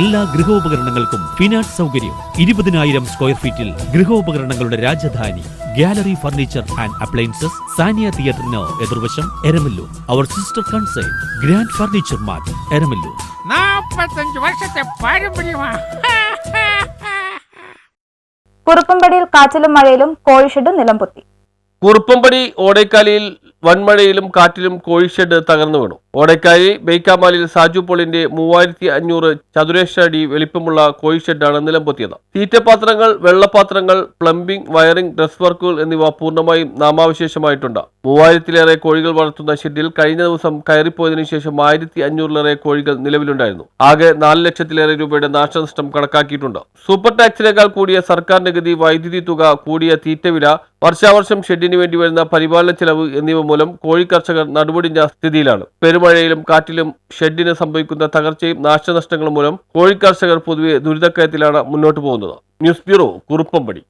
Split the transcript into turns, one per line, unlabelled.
എല്ലാ ഗൃഹോപകരണങ്ങൾക്കും ഫിനാൻസ് സൗകര്യം. ഇരുപതിനായിരം സ്ക്വയർ ഫീറ്റിൽ ഗൃഹോപകരണങ്ങളുടെ Rajadhani gallery furniture and appliances Sania തിയേറ്ററിന് എതിർവശം എരമല്ലൂർ. അവർ sister concern grand furniture mart Eramalloor.
നാൽപ്പത്തഞ്ച് വർഷത്തെ പാരമ്പര്യമാ.
കുറുപ്പമ്പടിയിൽ കാറ്റിലും മഴയിലും കോഴിഷെഡ് നിലംപൊത്തി.
കുറുപ്പമ്പടി ഓടേക്കാലിയിൽ വൻമഴയിലും കാറ്റിലും കോഴിഷെഡ് തകർന്നു വീണു. ഓടക്കാരി ബൈക്കാമാലിൽ സാജു പോളിന്റെ മൂവായിരത്തി അഞ്ഞൂറ് ചതുരശ്ര അടി വലിപ്പമുള്ള കോഴിഷെഡാണ് നിലംപൊത്തിയത്. തീറ്റപാത്രങ്ങൾ വെള്ളപാത്രങ്ങൾ പ്ലംബിംഗ് വയറിംഗ് ഡ്രസ് വർക്കുകൾ എന്നിവ പൂർണമായും നാമാവശേഷമായിട്ടുണ്ട്. മൂവായിരത്തിലേറെ കോഴികൾ വളർത്തുന്ന ഷെഡിൽ കഴിഞ്ഞ ദിവസം കയറിപ്പോയതിനു ശേഷം ആയിരത്തി അഞ്ഞൂറിലേറെ കോഴികൾ നിലവിലുണ്ടായിരുന്നു. ആകെ നാല് ലക്ഷത്തിലേറെ രൂപയുടെ നാശനഷ്ടം കണക്കാക്കിയിട്ടുണ്ട്. സൂപ്പർ ടാക്സിനേക്കാൾ കൂടിയ സർക്കാർ നികുതി വൈദ്യുതി തുക കൂടിയ തീറ്റവില വർഷാവർഷം ഷെഡിന് വേണ്ടി വരുന്ന പരിപാലന ചെലവ് എന്നിവ മൂലം കോഴി കർഷകർ നടുവൊടിഞ്ഞ സ്ഥിതിയിലാണ്. പെരുമഴയിലും കാറ്റിലും ഷെഡിന് സംഭവിക്കുന്ന തകർച്ചയും നാശനഷ്ടങ്ങളും മൂലം കോഴി കർഷകർ പൊതുവെ ദുരിതക്കയത്തിലാണ് മുന്നോട്ട് പോകുന്നത്. News bureau Kuruppampady.